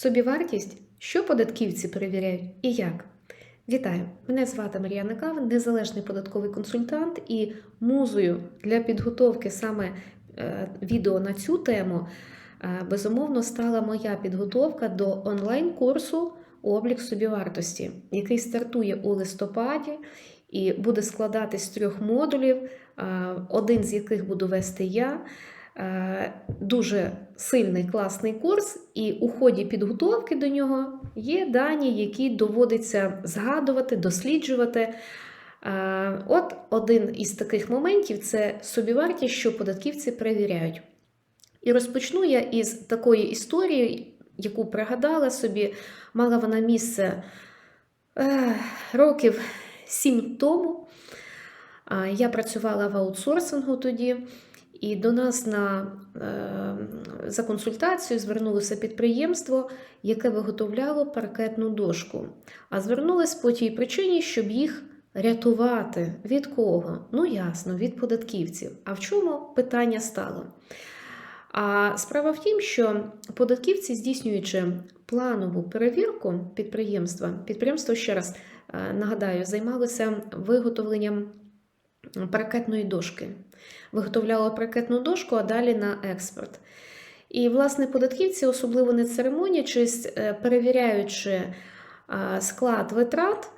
Собівартість, що податківці перевіряють і як. Вітаю! Мене звати Мар'яна Кавин, незалежний податковий консультант, і музою для підготовки саме е, відео на цю тему е, безумовно стала моя підготовка до онлайн-курсу Облік собівартості, який стартує у листопаді і буде складатись з трьох модулів, е, один з яких буду вести я. Е, Дуже сильний класний курс, і у ході підготовки до нього є дані, які доводиться згадувати, досліджувати. Е, От один із таких моментів це собівартість, що податківці перевіряють. І розпочну я із такої історії, яку пригадала собі, мала вона місце е, років сім тому. Я працювала в аутсорсингу тоді, і до нас на, е, за консультацію звернулося підприємство, яке виготовляло паркетну дошку. А звернулось по тій причині, щоб їх рятувати. Від кого? Ну, ясно, від податківців. А в чому питання стало? А справа в тім, що податківці, здійснюючи планову перевірку підприємства, підприємство ще раз е, нагадаю, займалося виготовленням паркетної дошки. Виготовляло паркетну дошку, а далі на експорт. І, власне, податківці, особливо не церемонячись, е, перевіряючи е, склад витрат,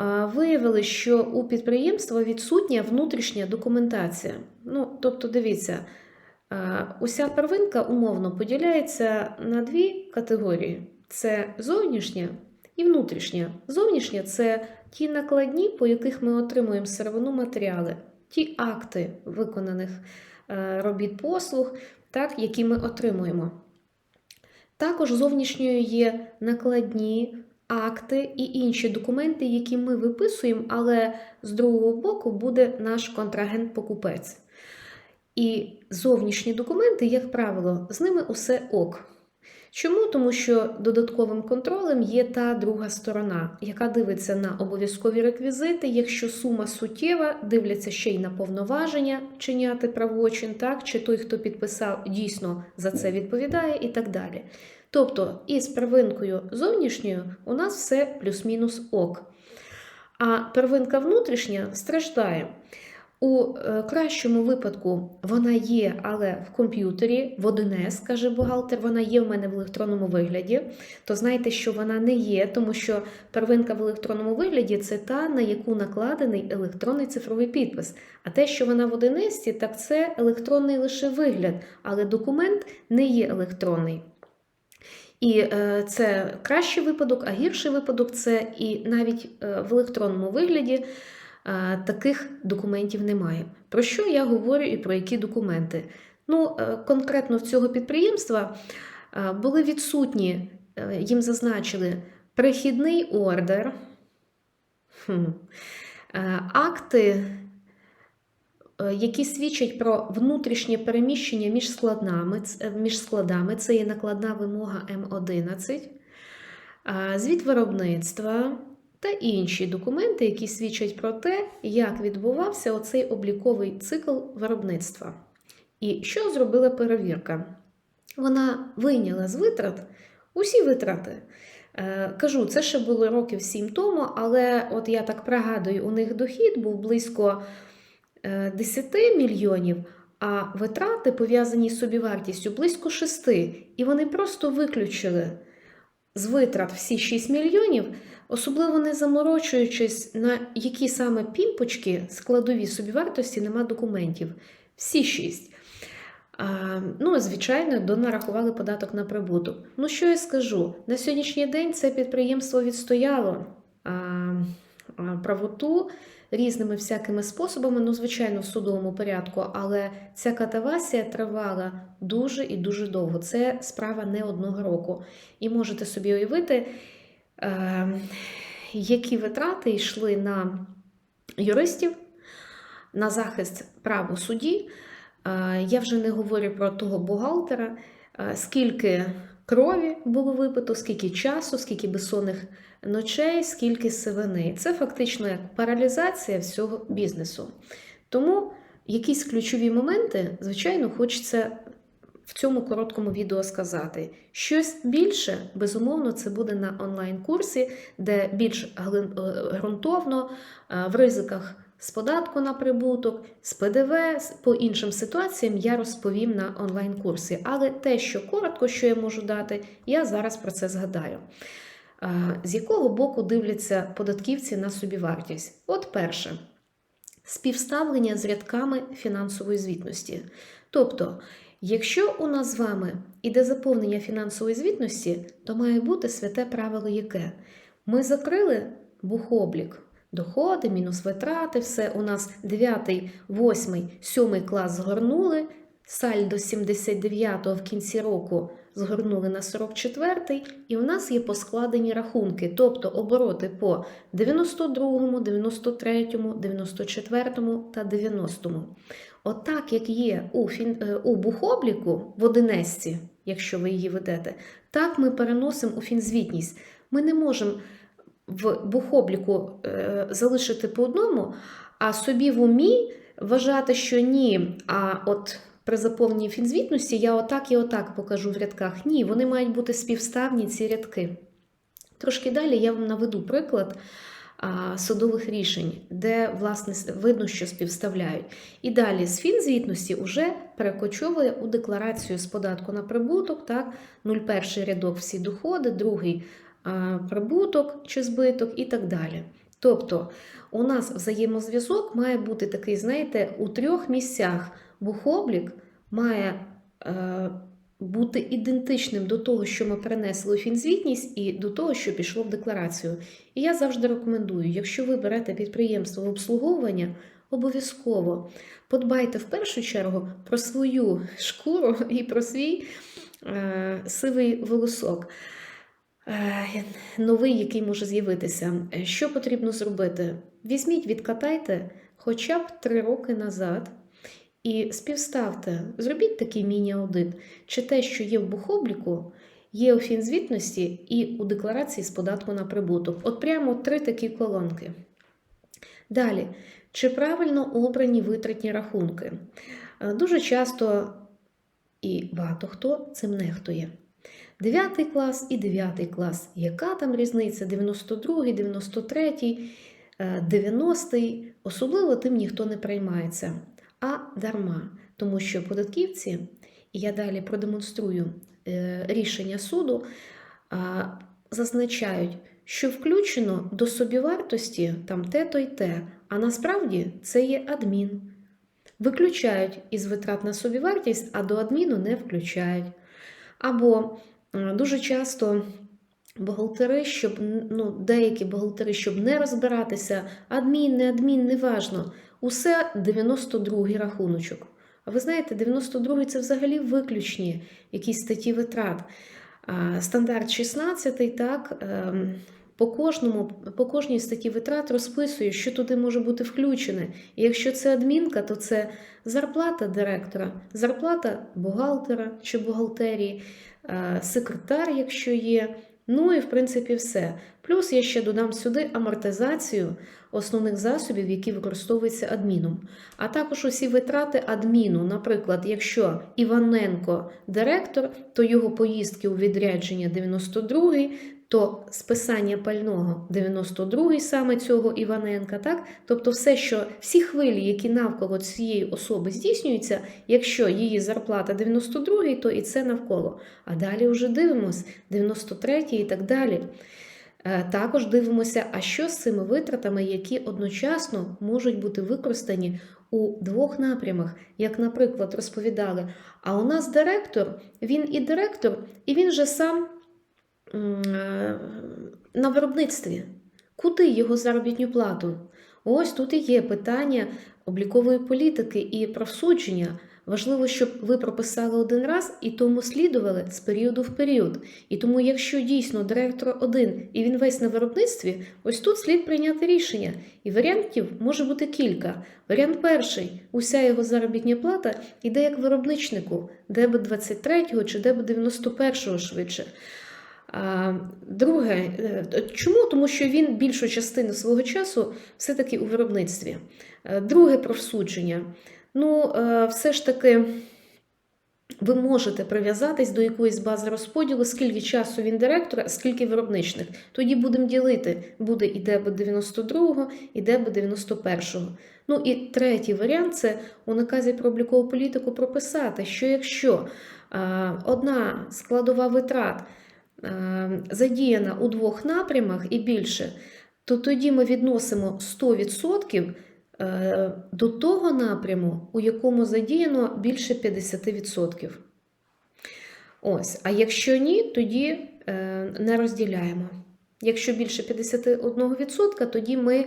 е, виявили, що у підприємства відсутня внутрішня документація. Ну, тобто, дивіться. Уся первинка умовно поділяється на дві категорії: це зовнішня і внутрішня. Зовнішня це ті накладні, по яких ми отримуємо сировину матеріали, ті акти виконаних е, робіт послуг, так, які ми отримуємо. Також зовнішньою є накладні акти і інші документи, які ми виписуємо, але з другого боку буде наш контрагент-покупець. І зовнішні документи, як правило, з ними усе ок. Чому? Тому що додатковим контролем є та друга сторона, яка дивиться на обов'язкові реквізити. Якщо сума суттєва, дивляться ще й на повноваження чиняти правочин, так, чи той, хто підписав, дійсно за це відповідає, і так далі. Тобто, із первинкою зовнішньою у нас все плюс-мінус ок. А первинка внутрішня страждає. У е, кращому випадку вона є, але в комп'ютері, в 1С, каже бухгалтер, вона є в мене в електронному вигляді. То знайте, що вона не є, тому що первинка в електронному вигляді це та, на яку накладений електронний цифровий підпис. А те, що вона в 1С, так це електронний лише вигляд, але документ не є електронний. І е, це кращий випадок, а гірший випадок це і навіть е, в електронному вигляді таких документів немає. Про що я говорю і про які документи? Ну, е, конкретно в цього підприємства е, були відсутні, е, їм зазначили перехідний ордер, акти. Які свідчать про внутрішнє переміщення між складами, між складами, це є накладна вимога М11, звіт виробництва та інші документи, які свідчать про те, як відбувався оцей обліковий цикл виробництва. І що зробила перевірка? Вона вийняла з витрат усі витрати. Е, Кажу, це ще було років сім тому, але от я так пригадую, у них дохід був близько е, 10 мільйонів, а витрати пов'язані з собівартістю близько 6. І вони просто виключили з витрат всі 6 мільйонів, особливо не заморочуючись, на які саме пімпочки складові собівартості нема документів. Всі 6. А, ну, звичайно, донарахували податок на прибуток. Ну, що я скажу? На сьогоднішній день це підприємство відстояло а, правоту різними всякими способами, ну, звичайно, в судовому порядку, але ця катавасія тривала дуже і дуже довго. Це справа не одного року. І можете собі уявити, які витрати йшли на юристів, на захист прав у суді. Е, Я вже не говорю про того бухгалтера, е, скільки крові було випито, скільки часу, скільки безсонних ночей, скільки сивини. Це фактично як паралізація всього бізнесу. Тому якісь ключові моменти, звичайно, хочеться в цьому короткому відео сказати. Щось більше, безумовно, це буде на онлайн-курсі, де більш глин- е, е, в ризиках з податку на прибуток, з ПДВ, по іншим ситуаціям я розповім на онлайн-курсі. Але те, що коротко, що я можу дати, я зараз про це згадаю. Е, З якого боку дивляться податківці на собівартість? От перше співставлення з рядками фінансової звітності. Тобто, якщо у нас з вами іде заповнення фінансової звітності, то має бути святе правило яке? Ми закрили бухоблік, доходи, мінус витрати, все у нас 9, 8, 7 клас згорнули, сальдо 79 в кінці року згорнули на 44, і у нас є поскладені рахунки, тобто обороти по 92, 93, 94 та 90. Отак, як є у, фін... е, у бухобліку в одинесці, якщо ви її ведете, так ми переносимо у фінзвітність. Ми не можемо в бухобліку е, залишити по одному, а собі в умі вважати, що ні. А от при заповненні фінзвітності я отак і отак покажу в рядках. Ні, вони мають бути співставні ці рядки. Трошки далі я вам наведу приклад судових рішень, де власне видно, що співставляють. І далі з фінзвітності вже перекочовує у декларацію з податку на прибуток, так, 01 рядок всі доходи, другий прибуток чи збиток і так далі. Тобто у нас взаємозв'язок має бути такий, знаєте, у трьох місцях бухоблік має е, бути ідентичним до того, що ми перенесли у фінзвітність, і до того, що пішло в декларацію. І я завжди рекомендую, якщо ви берете підприємство в обслуговування, обов'язково подбайте в першу чергу про свою шкуру і про свій е, сивий волосок. Е, Новий, який може з'явитися. Що потрібно зробити? Візьміть, відкатайте хоча б три роки назад і співставте, зробіть такий міні-аудит, чи те, що є в бухобліку, є у фінзвітності і у декларації з податку на прибуток. От прямо три такі колонки. Далі, чи правильно обрані витратні рахунки? Е, Дуже часто і багато хто цим нехтує. 9 клас і 9 клас. Яка там різниця? 92, 93, е, 90, особливо тим ніхто не приймається. А дарма, тому що податківці, і я далі продемонструю е, рішення суду, зазначають, що включено до собівартості там те-то й те, а насправді це є адмін. Виключають із витрат на собівартість, а до адміну не включають. Або е, дуже часто бухгалтери, щоб ну, деякі бухгалтери, щоб не розбиратися, адмін, не адмін, неважно, усе 92-й рахуночок. А ви знаєте, 92-й це взагалі виключні якісь статті витрат. Стандарт 16, так, ем, по, кожному, по кожній статті витрат розписує, що туди може бути включене. І якщо це адмінка, то це зарплата директора, зарплата бухгалтера чи бухгалтерії, е, секретар, якщо є. Ну і в принципі все. Плюс я ще додам сюди амортизацію основних засобів, які використовуються адміном. А також усі витрати адміну. Наприклад, якщо Іваненко директор, то його поїздки у відрядження 92 то списання пального 92-й саме цього Іваненка, так? Тобто все, що всі хвилі, які навколо цієї особи здійснюються, якщо її зарплата 92-й, то і це навколо. А далі вже дивимось 93-й і так далі. Е, Також дивимося, а що з цими витратами, які одночасно можуть бути використані у двох напрямах, як, наприклад, розповідали. А у нас директор, він і директор, і він же сам на виробництві. Куди його заробітню плату? Ось тут і є питання облікової політики і правосудження. Важливо, щоб ви прописали один раз і тому слідували з періоду в період. І тому, якщо дійсно директор один і він весь на виробництві, ось тут слід прийняти рішення. І варіантів може бути кілька. Варіант перший: уся його заробітня плата йде як виробничнику, ДЕБ 23 чи ДЕБ 91 швидше. Друге, е, чому? Тому що він більшу частину свого часу все-таки у виробництві. Е, Друге просудження. Ну, е, все ж таки, ви можете прив'язатись до якоїсь бази розподілу, скільки часу він директора, скільки виробничних. Тоді будемо ділити, буде і ДБ 92-го, і ДБ 91-го. Ну і третій варіант це у наказі про облікову політику прописати, що якщо одна складова витрат задіяна у двох напрямах і більше, то тоді ми відносимо 100% е, до того напряму, у якому задіяно більше 50%. Ось, а якщо ні, тоді е, не розділяємо. Якщо більше 51%, тоді ми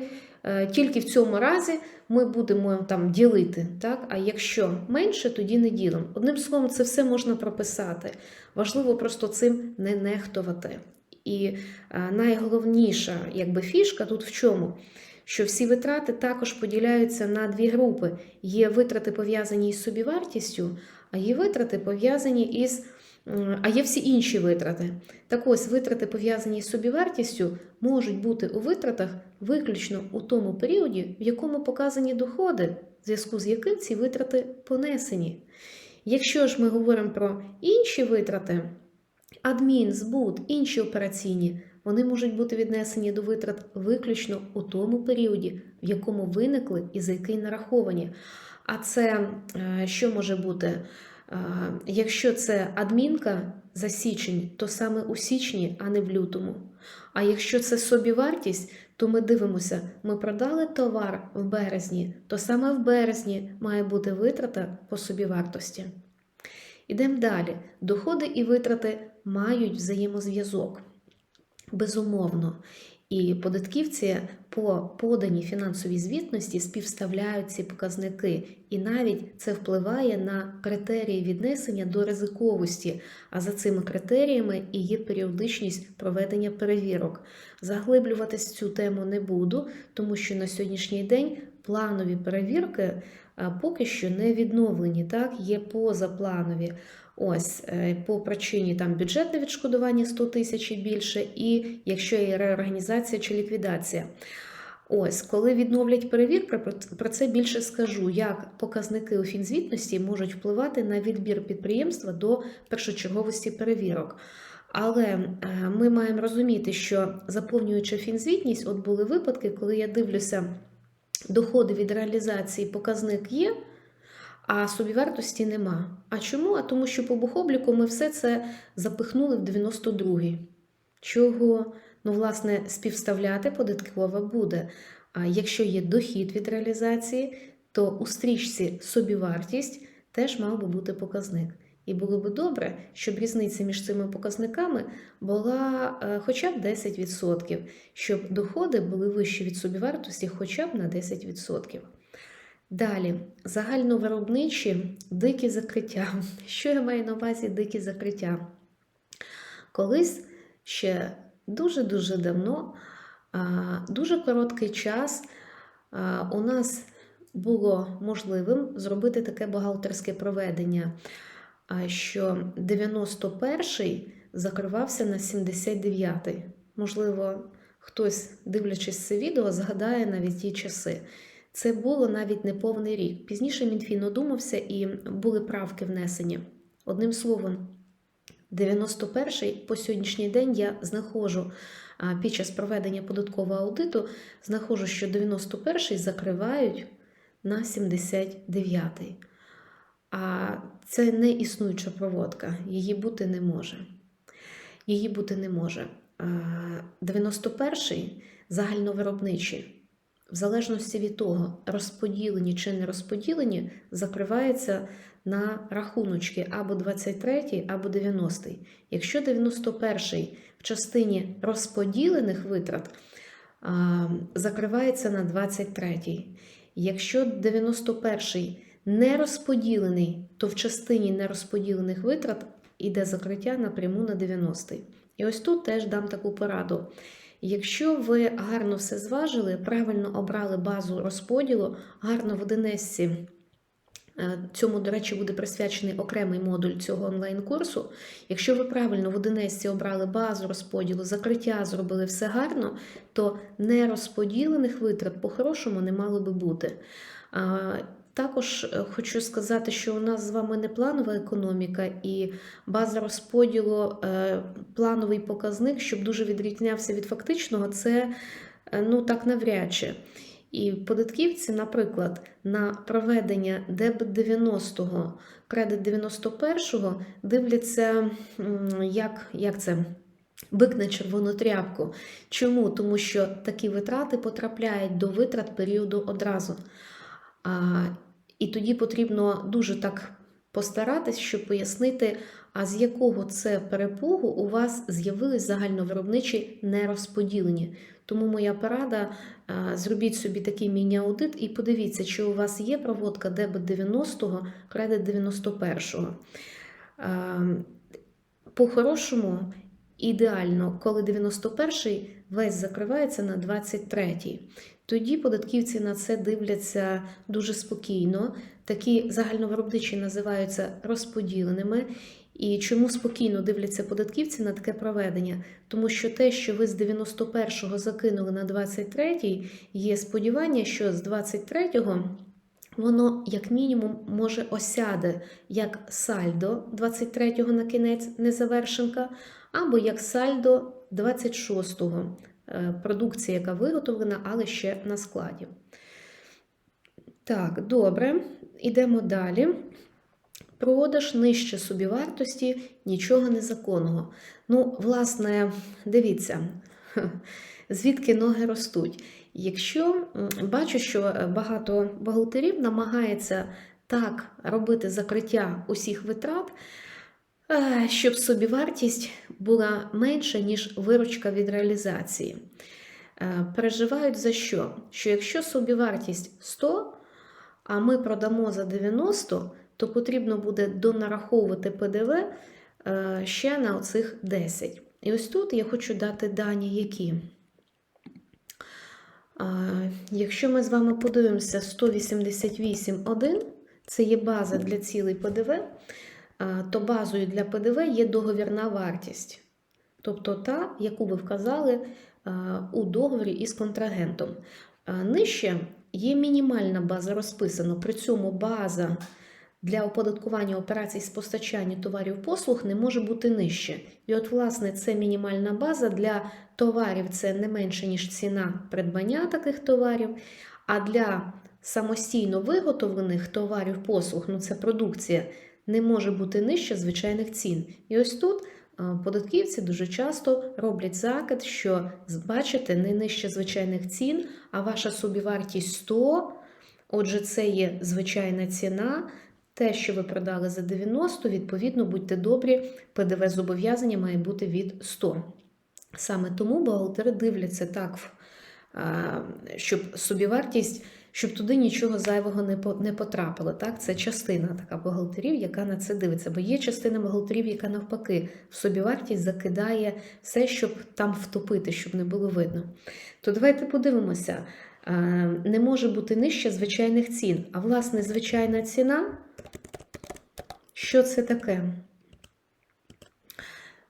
тільки в цьому разі ми будемо там ділити. Так? А якщо менше, тоді не ділимо. Одним словом, це все можна прописати. Важливо просто цим не нехтувати. І е, найголовніша якби, фішка тут в чому? Що всі витрати також поділяються на дві групи. Є витрати пов'язані із собівартістю, а є витрати пов'язані із. А є всі інші витрати. Так ось витрати, пов'язані з собівартістю, можуть бути у витратах виключно у тому періоді, в якому показані доходи, в зв'язку з яким ці витрати понесені. Якщо ж ми говоримо про інші витрати, адмін, збут, інші операційні, вони можуть бути віднесені до витрат виключно у тому періоді, в якому виникли і за який нараховані. А це е, що може бути? Якщо це адмінка за січень, то саме у січні, а не в лютому. А якщо це собівартість, то ми дивимося, ми продали товар в березні, то саме в березні має бути витрата по собівартості. Ідемо далі. Доходи і витрати мають взаємозв'язок. Безумовно. І податківці по поданій фінансовій звітності співставляють ці показники, і навіть це впливає на критерії віднесення до ризиковості. А за цими критеріями і є періодичність проведення перевірок. Заглиблюватись цю тему не буду, тому що на сьогоднішній день планові перевірки поки що не відновлені, так, є позапланові. Ось е, по причині там бюджетне відшкодування 100 тисяч і більше, і якщо є реорганізація чи ліквідація. Ось, коли відновлять перевірки, про- про це більше скажу, як показники у фінзвітності можуть впливати на відбір підприємства до першочерговості перевірок. Але е, ми маємо розуміти, що заповнюючи фінзвітність, от були випадки, коли я дивлюся, доходи від реалізації показник є, а собівартості нема. А чому? А тому, що по бухобліку ми все це запихнули в 92-й. Чого? Ну, власне, співставляти податкова буде. А якщо є дохід від реалізації, то у стрічці собівартість теж мав би бути показник. І було би добре, щоб різниця між цими показниками була е, хоча б 10%, щоб доходи були вищі від собівартості хоча б на 10%. Далі, загальновиробничі дикі закриття. Що я маю на увазі дикі закриття? Колись ще дуже-дуже давно, дуже короткий час у нас було можливим зробити таке бухгалтерське проведення, що 91-й закривався на 79-й. Можливо, хтось, дивлячись це відео, згадає навіть ті часи. Це було навіть не повний рік. Пізніше Мінфін одумався і були правки внесені. Одним словом, 91-й по сьогоднішній день я знаходжу під час проведення податкового аудиту, знаходжу, що 91-й закривають на 79-й. А це не існуюча проводка, її бути не може. Її бути не може. 91-й загальновиробничий в залежності від того, розподілені чи не розподілені, закривається на рахуночки або 23, або 90-й. Якщо 91-й в частині розподілених витрат закривається на 23-й. Якщо 91 не розподілений, то в частині нерозподілених витрат йде закриття напряму на 90. І ось тут теж дам таку пораду. Якщо ви гарно все зважили, правильно обрали базу розподілу, гарно в Одинесці, е, цьому, до речі, буде присвячений окремий модуль цього онлайн-курсу. Якщо ви правильно в Одинесці обрали базу розподілу, закриття зробили все гарно, то нерозподілених витрат по-хорошому не мало би бути. Також е, хочу сказати, що у нас з вами не планова економіка і база розподілу, е, плановий показник, щоб дуже відрізнявся від фактичного, це е, ну так навряд чи. І податківці, наприклад, на проведення дебет 90-го, кредит 91-го дивляться, як, як це. Бик на червону тряпку. Чому? Тому що такі витрати потрапляють до витрат періоду одразу. А, і тоді потрібно дуже так постаратись, щоб пояснити, а з якого це перепугу у вас з'явились загальновиробничі нерозподілені. Тому моя порада: зробіть собі такий міні-аудит і подивіться, чи у вас є проводка дебет 90-го, кредит 91-го. По-хорошому, ідеально, коли 91-й весь закривається на 23-й. Тоді податківці на це дивляться дуже спокійно. Такі загальновиробничі називаються розподіленими. І чому спокійно дивляться податківці на таке проведення? Тому що те, що ви з 91-го закинули на 23-й, є сподівання, що з 23-го воно як мінімум може осяде як сальдо 23-го на кінець незавершенка, або як сальдо 26-го е, продукція, яка виготовлена, але ще на складі. Так, добре, ідемо далі. Продаж нижче собівартості нічого незаконного. Ну, власне, дивіться, звідки ноги ростуть. Якщо бачу, що е, багато бухгалтерів намагається так робити закриття усіх витрат, щоб собівартість була менша, ніж виручка від реалізації. Е, Переживають за що? Що якщо собівартість 100, а ми продамо за 90, то потрібно буде донараховувати ПДВ е, ще на оцих 10. І ось тут я хочу дати дані, які. Якщо ми з вами подивимося 188.1, це є база для цілей ПДВ, то базою для ПДВ є договірна вартість. Тобто та, яку ви вказали у договорі із контрагентом. Нижче є мінімальна база розписана, при цьому база для оподаткування операцій з постачання товарів послуг не може бути нижче. І от, власне, це мінімальна база для товарів це не менше, ніж ціна придбання таких товарів. А для самостійно виготовлених товарів послуг, ну це продукція, не може бути нижче звичайних цін. І ось тут податківці дуже часто роблять закид, що бачите, не нижче звичайних цін, а ваша собівартість 100. Отже, це є звичайна ціна. Те, що ви продали за 90, відповідно, будьте добрі, ПДВ зобов'язання має бути від 100. Саме тому бухгалтери дивляться так, щоб собівартість, щоб туди нічого зайвого не потрапило. Так? Це частина така бухгалтерів, яка на це дивиться. Бо є частина бухгалтерів, яка навпаки в собівартість закидає все, щоб там втопити, щоб не було видно. То давайте подивимося. Не може бути нижче звичайних цін. А власне, звичайна ціна. Що це таке?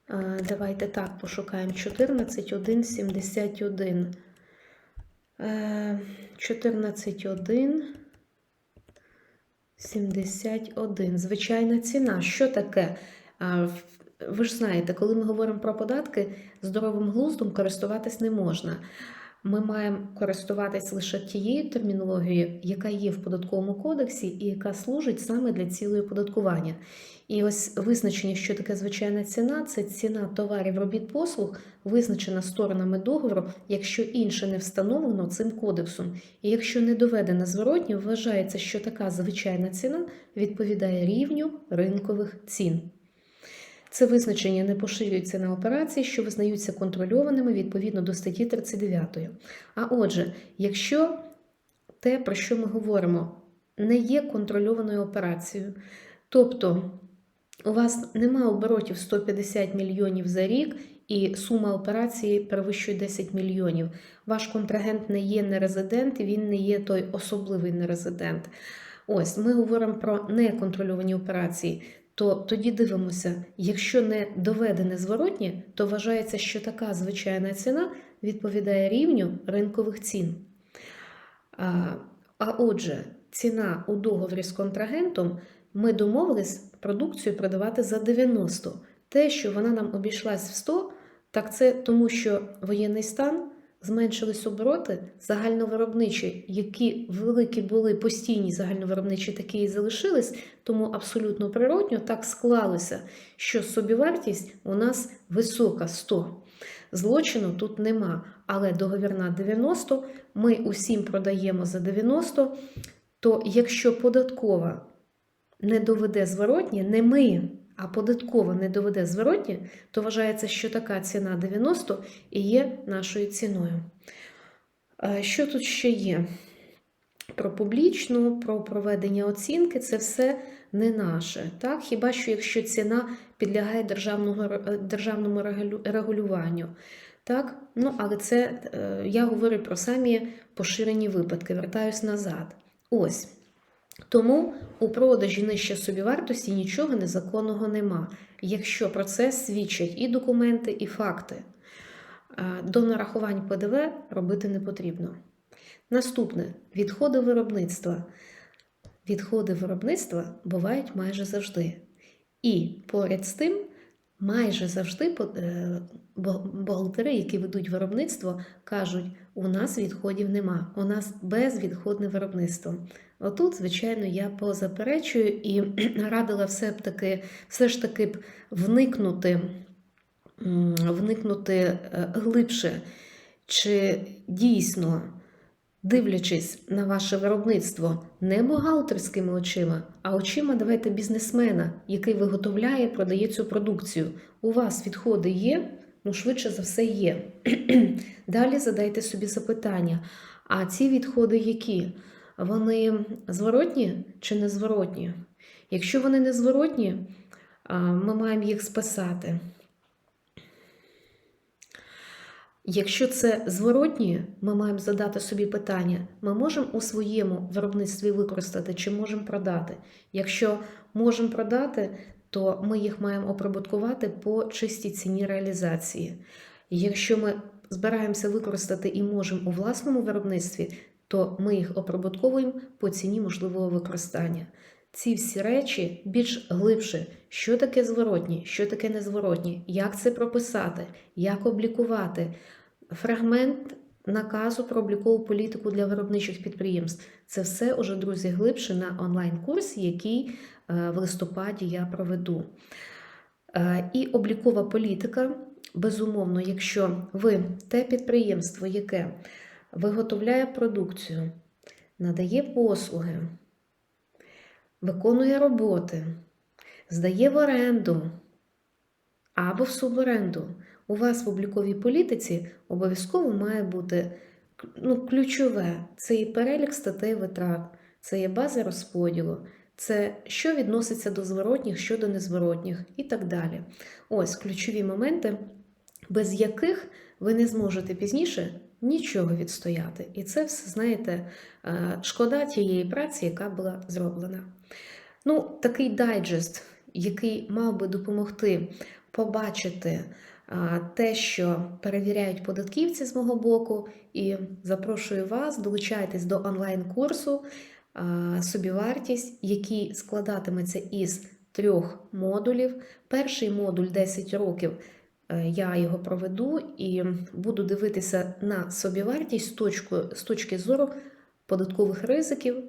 Е, Давайте так пошукаємо 14.1.71. Е, 14.1. 71. Звичайна ціна. Що таке? Ви ж знаєте, коли ми говоримо про податки, здоровим глуздом користуватись не можна. Ми маємо користуватись лише тією термінологією, яка є в податковому кодексі і яка служить саме для цілої оподаткування. І ось визначення, що таке звичайна ціна, це ціна товарів робіт послуг, визначена сторонами договору, якщо інше не встановлено цим кодексом. І якщо не доведено зворотньо, вважається, що така звичайна ціна відповідає рівню ринкових цін. Це визначення не поширюється на операції, що визнаються контрольованими відповідно до статті 39. А отже, якщо те, про що ми говоримо, не є контрольованою операцією, тобто у вас нема оборотів 150 мільйонів за рік, і сума операції перевищує 10 мільйонів. Ваш контрагент не є нерезидент, він не є той особливий нерезидент. Ось ми говоримо про неконтрольовані операції. То тоді дивимося, якщо не доведене зворотнє, то вважається, що така звичайна ціна відповідає рівню ринкових цін. А, а отже, ціна у договорі з контрагентом, ми домовились продукцію продавати за 90. Те, що вона нам обійшлась в 100, так це тому, що воєнний стан зменшились обороти загальновиробничі, які великі були постійні загальновиробничі, такі і залишились, тому абсолютно природньо так склалося, що собівартість у нас висока 100. Злочину тут нема, але договірна 90, ми усім продаємо за 90, то якщо податкова не доведе зворотні, не ми, а податкова не доведе зворотні, то вважається, що така ціна 90 і є нашою ціною. Е, Що тут ще є? Про публічну, про проведення оцінки це все не наше. Так? Хіба що якщо ціна підлягає державному, державному регулюванню. Так? Ну, але це е, я говорю про самі поширені випадки, вертаюсь назад. Ось. Тому у продажі нижче собівартості нічого незаконного нема, якщо про це свідчать і документи, і факти. Е, До нарахувань ПДВ робити не потрібно. Наступне відходи виробництва. Відходи виробництва бувають майже завжди. І поряд з тим, майже завжди е, бухгалтери, які ведуть виробництво, кажуть: у нас відходів нема, у нас безвідходне виробництво. Отут, звичайно, я позаперечую і радила все б таки, все ж таки б вникнути, вникнути е, глибше, чи дійсно, дивлячись на ваше виробництво не бухгалтерськими очима, а очима давайте бізнесмена, який виготовляє, продає цю продукцію. У вас відходи є? Ну, швидше за все, є. Далі задайте собі запитання: а ці відходи які? Вони зворотні чи незворотні? Якщо вони незворотні, ми маємо їх списати. Якщо це зворотні, ми маємо задати собі питання: ми можемо у своєму виробництві використати чи можемо продати? Якщо можемо продати, то ми їх маємо оприбуткувати по чистій ціні реалізації. Якщо ми збираємося використати і можемо у власному виробництві, то ми їх оприбутковуємо по ціні можливого використання. Ці всі речі більш глибше, що таке зворотні, що таке незворотні, як це прописати, як облікувати. Фрагмент наказу про облікову політику для виробничих підприємств. Це все уже, друзі, глибше на онлайн-курсі, який е, в листопаді я проведу. Е, І облікова політика, безумовно, якщо ви те підприємство, яке виготовляє продукцію, надає послуги, виконує роботи, здає в оренду або в суборенду, у вас в обліковій політиці обов'язково має бути ну, ключове це і перелік статей витрат, це є база розподілу, це що відноситься до зворотніх, що до незворотніх і так далі. Ось ключові моменти, без яких ви не зможете пізніше нічого відстояти. І це все, знаєте, е, шкода тієї праці, яка була зроблена. Ну, такий дайджест, який мав би допомогти побачити те, що перевіряють податківці з мого боку, і запрошую вас, долучайтесь до онлайн-курсу собівартість, який складатиметься із трьох модулів. Перший модуль 10 років. Е, Я його проведу і буду дивитися на собівартість з точки, з точки зору податкових ризиків,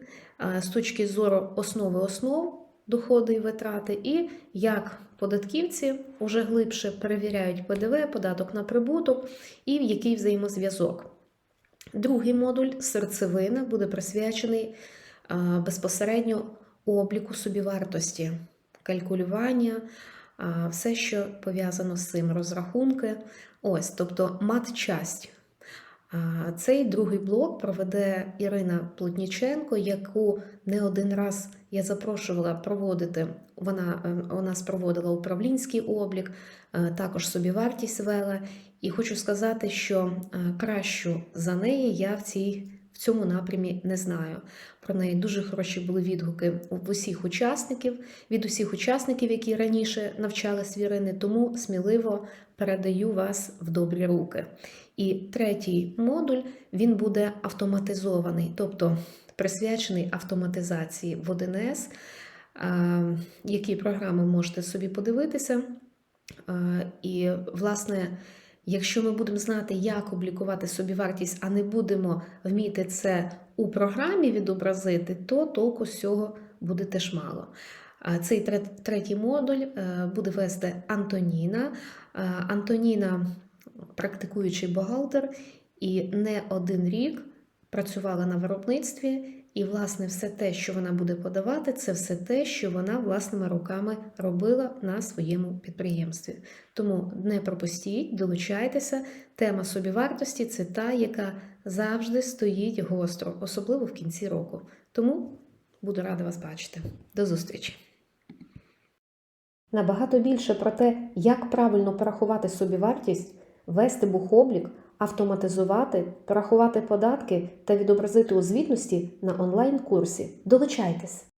з точки зору основи основ, доходи і витрати, і як податківці уже глибше перевіряють ПДВ, податок на прибуток і в який взаємозв'язок. Другий модуль серцевина буде присвячений безпосередньо обліку собівартості, калькулювання, все, що пов'язано з цим, розрахунки. Ось, тобто матчасть. Цей другий блок проведе Ірина Плотніченко, яку не один раз я запрошувала проводити. Вона е, у нас проводила управлінський облік, е, також собівартість вела. І хочу сказати, що е, кращу за неї я в цій. В цьому напрямі не знаю. Про неї дуже хороші були відгуки в усіх учасників, від усіх учасників, які раніше навчались в Ірини, тому сміливо передаю вас в добрі руки. І третій модуль він буде автоматизований. Тобто присвячений автоматизації в 1С. Е, Які програми можете собі подивитися. І, власне, якщо ми будемо знати, як облікувати собівартість, а не будемо вміти це у програмі відобразити, то толку з цього буде теж мало. Цей третій модуль е, буде вести Антоніна. Е, Антоніна практикуючий бухгалтер і не один рік працювала на виробництві. І, власне, все те, що вона буде подавати, це все те, що вона власними руками робила на своєму підприємстві. Тому не пропустіть, долучайтеся. Тема собівартості це та, яка завжди стоїть гостро, особливо в кінці року. Тому буду рада вас бачити. До зустрічі! Набагато більше про те, як правильно порахувати собівартість, вести бухоблік, автоматизувати, порахувати податки та відобразити у звітності на онлайн-курсі. Долучайтесь!